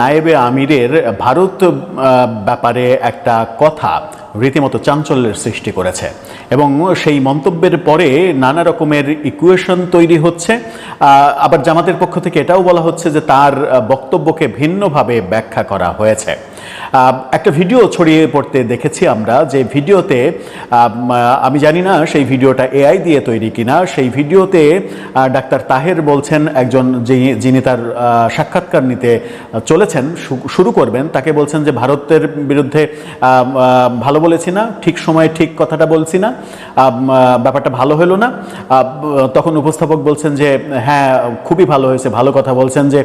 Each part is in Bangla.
নায়েবে আমিরের ভারত ব্যাপারে একটা কথা রীতিমতো চাঞ্চল্যের সৃষ্টি করেছে। এবং সেই মন্তব্যের পরে নানা রকমের ইকুয়েশন তৈরি হচ্ছে। আবার জামাতের পক্ষ থেকে এটাও বলা হচ্ছে যে তার বক্তব্যকে ভিন্নভাবে ব্যাখ্যা করা হয়েছে। একটা ভিডিও ছড়িয়ে পড়তে দেখেছি আমরা যে ভিডিওতে আমি জানি না সেই ভিডিওটা এআই দিয়ে তৈরি কিনা, সেই ভিডিওতে ডাক্তার তাহের বলছেন একজন যিনি- তার সাক্ষাৎকার নিতে চলেছেন শুরু করবেন, তাকে বলছেন যে ভারতের বিরুদ্ধে ভালো বলেছি না, ঠিক সময়ে ঠিক কথাটা বলছি না ব্যাপারটা ভালো হলো না তখন উপস্থাপক বলছেন যে হ্যাঁ খুবই ভালো হয়েছে, ভালো কথা বলছেন যে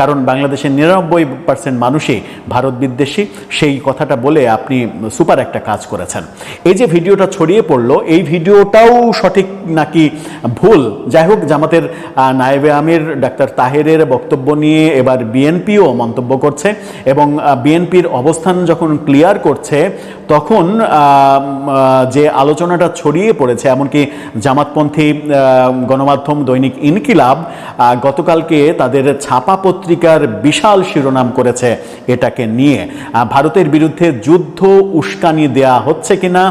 কারণ বাংলাদেশের নিরানব্বই পার্সেন্ট মানুষই ভারত বিদ্বেষী, সেই কথাটা বলে আপনি সুপার একটা কাজ করেছেন। এই যে ভিডিওটা ছড়িয়ে পড়ল, এই ভিডিওটাও সঠিক নাকি ভুল? যাই হোক, জামাতের নায়েবে আমির ডাক্তার তাহেরের বক্তব্য নিয়ে এবার বিএনপিও মন্তব্য করছে এবং বিএনপির অবস্থান যখন ক্লিয়ার করছে, তখন যে আলোচনাটা ছড়িয়ে পড়েছে, এমনকি জামাতপন্থী গণমাধ্যম দৈনিক ইনকিলাব গতকালকে তাদের ছাপা পত্রিকার বিশাল শিরোনাম করেছে এটাকে নিয়ে। আহ, ভারতের বিরুদ্ধে যুদ্ধ উস্কানি দেয়া হচ্ছে কিনা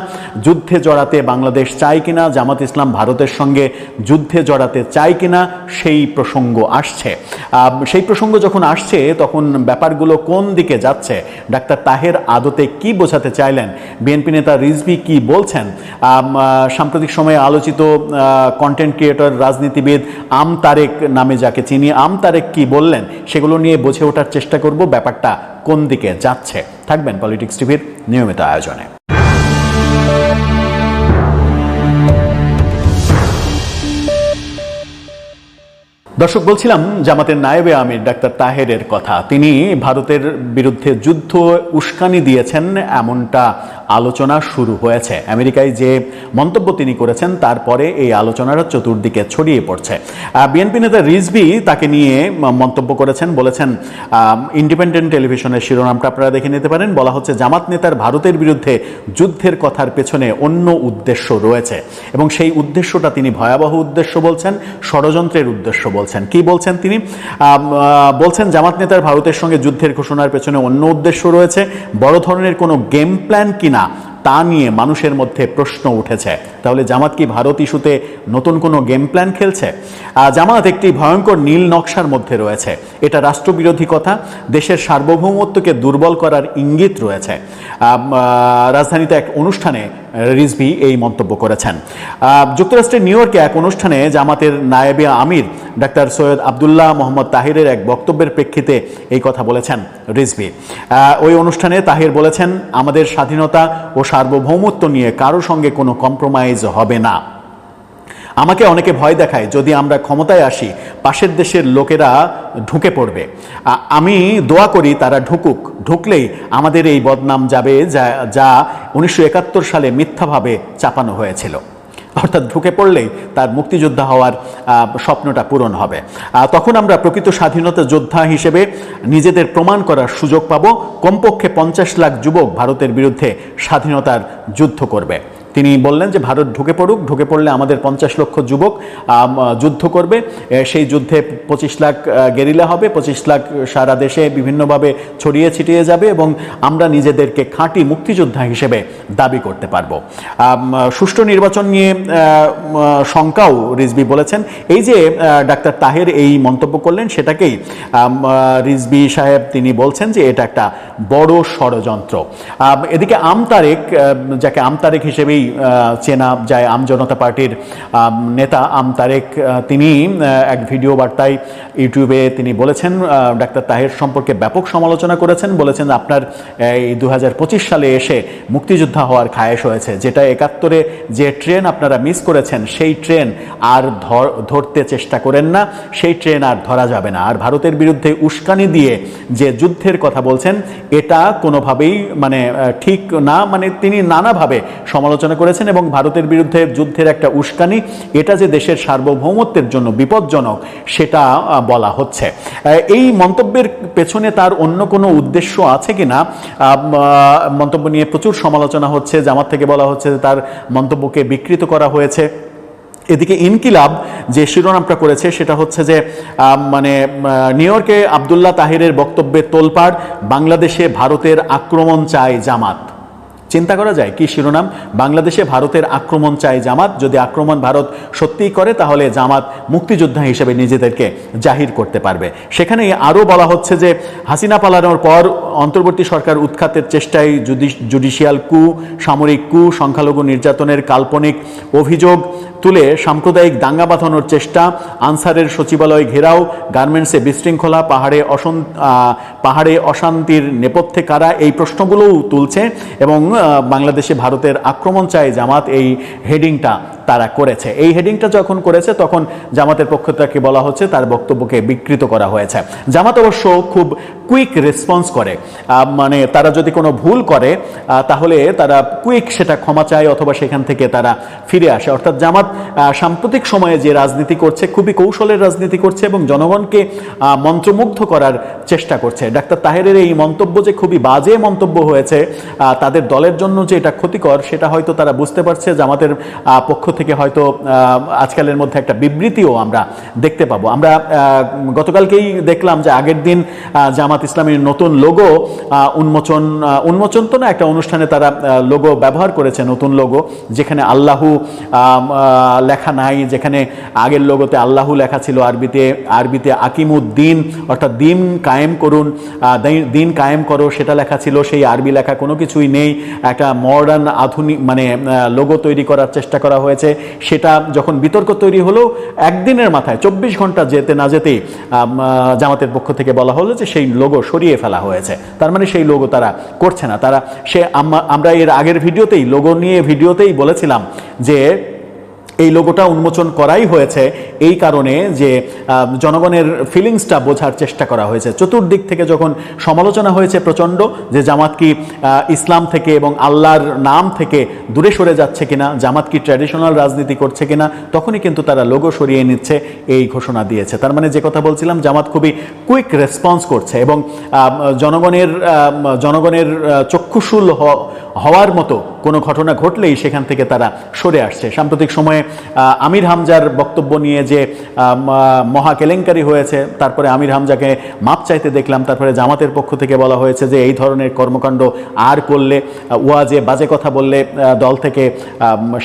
যুদ্ধে জড়াতে বাংলাদেশ চায় কিনা জামাত ইসলাম ভারতের সঙ্গে যুদ্ধে জড়াতে চায় কিনা সেই প্রসঙ্গ আসছে। সেই প্রসঙ্গ যখন আসছে তখন ব্যাপারগুলো কোন দিকে যাচ্ছে? ডাক্তার তাহের আদতে কি বোঝাতে চাইলেন? বিএনপি নেতা রিজভি কি বলছেন? সাম্প্রতিক সময়ে আলোচিত কন্টেন্ট ক্রিয়েটর রাজনীতিবিদ আম তারেক নামে যাকে চিনি আম তারেক কি বললেন? সেগুলো নিয়ে বুঝে ওঠার চেষ্টা করব। ব্যাপারটা কোন দিকে যাচ্ছে? থাকবেন পলিটিক্স টিভির নিয়মিত আয়োজনে। দর্শক, বলছিলাম জামাতের নায়েবে আমির ডাক্তার তাহেরের কথা। তিনি ভারতের বিরুদ্ধে যুদ্ধ উস্কানি দিয়েছেন, এমনটা আলোচনা শুরু হয়েছে। আমেরিকায় যে মন্তব্য তিনি করেছেন তারপরে এই আলোচনাটা চতুর্দিকে ছড়িয়ে পড়ছে। বিএনপি নেতা রিজভি তাকে নিয়ে মন্তব্য করেছেন, বলেছেন ইন্ডিপেন্ডেন্ট টেলিভিশনের শিরোনামটা আপনারা দেখে নিতে পারেন। বলা হচ্ছে, জামাত নেতার ভারতের বিরুদ্ধে যুদ্ধের কথার পেছনে অন্য উদ্দেশ্য রয়েছে। এবং সেই উদ্দেশ্যটা তিনি ভয়াবহ উদ্দেশ্য বলছেন, ষড়যন্ত্রের উদ্দেশ্য বলছেন। কি বলছেন তিনি? বলছেন জামাত নেতার ভারতের সঙ্গে যুদ্ধের ঘোষণার পেছনে অন্য উদ্দেশ্য রয়েছে। বড় ধরনের কোনো গেম প্ল্যান কিনা তা নিয়ে মানুষের মধ্যে প্রশ্ন উঠেছে। তাহলে জামাত কি ভারত ইস্যুতে নতুন কোনো গেম প্ল্যান খেলছে? জামাত একটি ভয়ঙ্কর নীল নকশার মধ্যে রয়েছে। এটা রাষ্ট্রবিরোধী কথা। দেশের সার্বভৌমত্বকে দুর্বল করার ইঙ্গিত রয়েছে। রাজধানীতে এক অনুষ্ঠানে রিজভি এই মন্তব্য করেছেন। যুক্তরাষ্ট্রের নিউ ইয়র্কে এক অনুষ্ঠানে জামাতের নায়েবে আমির ডাক্তার সৈয়দ আবদুল্লাহ মোহাম্মদ তাহিরের এক বক্তব্যের প্রেক্ষিতে এই কথা বলেছেন রিজভি। ওই অনুষ্ঠানে তাহির বলেছেন, আমাদের স্বাধীনতা ও সার্বভৌমত্ব নিয়ে কারও সঙ্গে কোনো কম্প্রোমাইজ হবে না। আমাকে অনেকে ভয় দেখায়, যদি আমরা ক্ষমতায় আসি, পাশের দেশের লোকেরা ঢুকে পড়বে। আমি দোয়া করি তারা ঢুকুক। ঢুকলেই আমাদের এই বদনাম যাবে, যা যা উনিশশো একাত্তর সালে মিথ্যাভাবে চাপানো হয়েছিল। অর্থাৎ ঢুকে পড়লেই তার মুক্তিযোদ্ধা হওয়ার স্বপ্নটা পূরণ হবে। তখন আমরা প্রকৃত স্বাধীনতা যোদ্ধা হিসেবে নিজেদের প্রমাণ করার সুযোগ পাব। কমপক্ষে পঞ্চাশ লাখ যুবক ভারতের বিরুদ্ধে স্বাধীনতার যুদ্ধ করবে। তিনি বললেন যে ভারত ঢুকে পড়ুক, ঢুকে পড়লে আমাদের পঞ্চাশ লক্ষ যুবক যুদ্ধ করবে। সেই যুদ্ধে পঁচিশ লাখ গেরিলা হবে, পঁচিশ লাখ সারা দেশে বিভিন্নভাবে ছড়িয়ে ছিটিয়ে যাবে এবং আমরা নিজেদেরকে খাঁটি মুক্তিযোদ্ধা হিসেবে দাবি করতে পারব। সুষ্ঠু নির্বাচন নিয়ে শঙ্কাও রিজবি বলেছেন। এই যে ডাক্তার তাহের এই মন্তব্য করলেন, সেটাকেই রিজবি সাহেব তিনি বলছেন যে এটা একটা বড় ষড়যন্ত্র। এদিকে আমতারেক যাকে আমতারেক হিসেবেই আহ, চেনা যায় আম জনতা পার্টির নেতা আমতারেক আহ, তিনি এক ভিডিও বার্তায় ইউটিউবে তিনি বলেছেন ডাক্তার তাহের সম্পর্কে ব্যাপক সমালোচনা করেছেন বলেছেন আপনার এই দু হাজার পঁচিশ সালে এসে মুক্তিযোদ্ধা হওয়ার খায়েশ হয়েছে। যেটা একাত্তরে যে ট্রেন আপনারা মিস করেছেন সেই ট্রেন আর ধর- ধরতে চেষ্টা করেন না সেই ট্রেন আর ধরা যাবে না। আর ভারতের বিরুদ্ধে উস্কানি দিয়ে যে যুদ্ধের কথা বলছেন এটা কোনোভাবেই মানে ঠিক না মানে তিনি নানাভাবে সমালোচনা করেছেন এবং ভারতের বিরুদ্ধে যুদ্ধের একটা উস্কানি, এটা যে দেশের সার্বভৌমত্বের জন্য বিপজ্জনক, সেটা বলা হচ্ছে। এই মন্তব্যের পেছনে তার অন্য কোনো উদ্দেশ্য আছে কিনা? মন্তব্য নিয়ে প্রচুর সমালোচনা হচ্ছে। জামাত থেকে বলা হচ্ছে যে তার মন্তব্যকে বিকৃত করা হয়েছে। এদিকে ইনকিলাব যে শিরোনামটা করেছে, সেটা হচ্ছে যে মানে নিউ ইয়র্কে আবদুল্লাহ তাহিরের বক্তব্যে তোলপাড়, বাংলাদেশে ভারতের আক্রমণ চায় জামাত। চিন্তা করা যায় কি শিরোনাম? বাংলাদেশে ভারতের আক্রমণ চাই জামাত। যদি আক্রমণ ভারত সত্যিই করে, তাহলে জামাত মুক্তিযোদ্ধা হিসেবে নিজেদেরকে জাহির করতে পারবে। সেখানে আরও বলা হচ্ছে যে, হাসিনা পালানোর পর অন্তর্বর্তী সরকার উৎখাতের চেষ্টায় জুডিশিয়াল কু, সামরিক কু, সংখ্যালঘু নির্যাতনের কাল্পনিক অভিযোগ তুলে সাম্প্রদায়িক দাঙ্গা বাঁধানোর চেষ্টা, আনসারের সচিবালয় ঘেরাও, গার্মেন্টসে বিশৃঙ্খলা, পাহাড়ে অসন পাহাড়ে অশান্তির নেপথ্যে কারা এই প্রশ্নগুলোও তুলছে এবং বাংলাদেশে ভারতের আক্রমণ চায় জামাত এই হেডিংটা। তারা করেছে। এই হেডিংটা যখন করেছে, তখন জামাতের পক্ষ থেকে বলা হচ্ছে তার বক্তব্যকে বিকৃত করা হয়েছে। জামাত অবশ্য খুব কুইক রেসপন্স করে। মানে তারা যদি কোনো ভুল করে তাহলে তারা কুইক সেটা ক্ষমা চায় অথবা সেখান থেকে তারা ফিরে আসে। অর্থাৎ জামাত সাম্প্রতিক সময়ে যে রাজনীতি করছে, খুবই কৌশলের রাজনীতি করছে এবং জনগণকে মন্ত্রমুগ্ধ করার চেষ্টা করছে। ডাক্তার তাহেরের এই মন্তব্য যে খুবই বাজে মন্তব্য হয়েছে তাদের দলের জন্য যে এটা ক্ষতিকর, সেটা হয়তো তারা বুঝতে পারছে। জামাতের পক্ষ থেকে হয়তো আজকালের মধ্যে একটা বিবৃতিও আমরা দেখতে পাবো। আমরা গতকালকেই দেখলাম যে আগের দিন জামাত ইসলামের নতুন লোগো উন্মোচন উন্মোচন তো না, একটা অনুষ্ঠানে তারা লোগো ব্যবহার করেছে, নতুন লোগো যেখানে আল্লাহু লেখা নাই, যেখানে আগের লোগোতে আল্লাহু লেখা ছিল, আরবিতে আরবিতে আকিমুদ্দিন, অর্থাৎ দিন কায়েম করুন দিন কায়েম করো, সেটা লেখা ছিল, সেই আরবি লেখা কোনো কিছুই নেই। একটা মডার্ন আধুনিক মানে লোগো তৈরি করার চেষ্টা করা হয়েছে। সেটা যখন বিতর্ক তৈরি হলো, একদিনের মাথায়, চব্বিশ ঘণ্টা যেতে না যেতেই জামাতের পক্ষ থেকে বলা হলো যে সেই লোগো সরিয়ে ফেলা হয়েছে। তার মানে সেই লোগো তারা করছে না। তারা সে আম- আমরা এর আগের ভিডিওতেই, লোগো নিয়ে ভিডিওতেই বলেছিলাম যে এই লোগোটা উন্মোচন করাই হয়েছে এই কারণে যে জনগণের ফিলিংসটা বোঝার চেষ্টা করা হয়েছে। চতুর্দিক থেকে যখন সমালোচনা হয়েছে প্রচণ্ড যে, জামাত কি ইসলাম থেকে এবং আল্লাহর নাম থেকে দূরে সরে যাচ্ছে কিনা, জামাত কি ট্র্যাডিশনাল রাজনীতি করছে কিনা, তখনই কিন্তু তারা লোগো সরিয়ে নিচ্ছে, এই ঘোষণা দিয়েছে। তার মানে যে কথা বলছিলাম, জামাত খুবই কুইক রেসপন্স করছে এবং জনগণের জনগণের চক্ষুশূল হওয়ার মতো কোনো ঘটনা ঘটলেই সেখান থেকে তারা সরে আসছে। সাম্প্রতিক সময়ে আমির হামজার বক্তব্য নিয়ে যে মহা কেলেঙ্কারি হয়েছে, তারপরে আমির হামজাকে মাপ চাইতে দেখলাম, তারপরে জামাতের পক্ষ থেকে বলা হয়েছে যে এই ধরনের কর্মকাণ্ড আর করলে ওয়াজে বাজে কথা বললে দল থেকে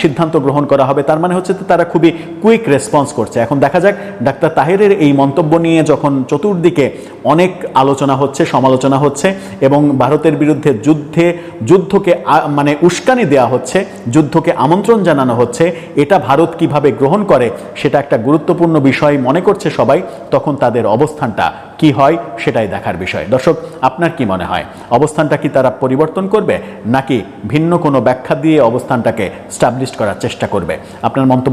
সিদ্ধান্ত গ্রহণ করা হবে। তার মানে হচ্ছে তারা খুবই কুইক রেসপন্স করছে। এখন দেখা যাক, ডাক্তার তাহেরের এই মন্তব্য নিয়ে যখন চতুর্দিকে অনেক আলোচনা হচ্ছে, সমালোচনা হচ্ছে, এবং ভারতের বিরুদ্ধে যুদ্ধে, যুদ্ধকে মানে মানে উস্কানি দেওয়া হচ্ছে, যুদ্ধকে আমন্ত্রণ জানানো হচ্ছে, এটা ভারত কীভাবে গ্রহণ করে, সেটা একটা গুরুত্বপূর্ণ বিষয় মনে করছে সবাই, তখন তাদের অবস্থানটা কি হয়, সেটাই দেখার বিষয়। দর্শক, আপনার কি মনে হয়? অবস্থানটা কি তারা পরিবর্তন করবে, নাকি ভিন্ন কোনো ব্যাখ্যা দিয়ে অবস্থানটাকে স্টাবলিশ করার চেষ্টা করবে? আপনার মন্তব্য